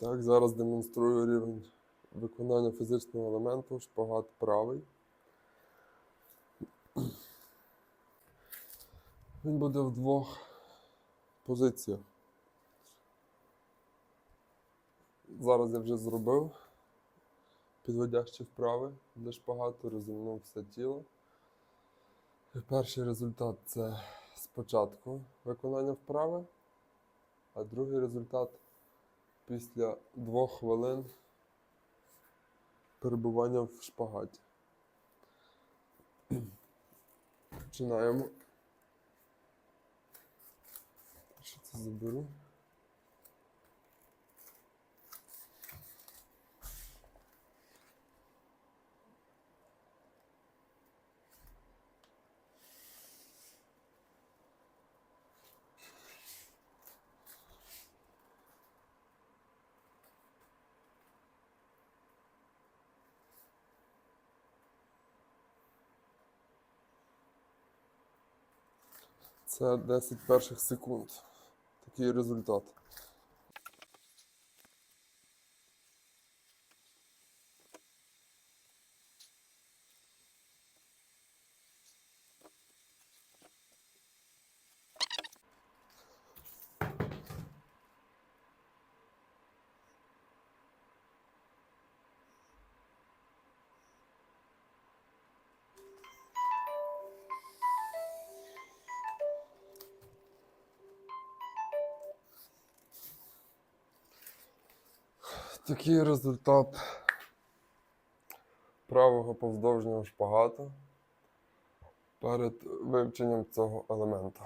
Так, зараз демонструю рівень виконання фізичного елементу, шпагат правий. Він буде в двох позиціях. Зараз я вже зробив підводящі вправи для шпагату, розімнув все тіло. І перший результат це спочатку виконання вправи, а другий результат після двох хвилин перебування в шпагаті. Починаємо. Що це заберу? Це 10 перших секунд. Такий результат. Такий результат правого повздовжнього шпагата перед вивченням цього елемента.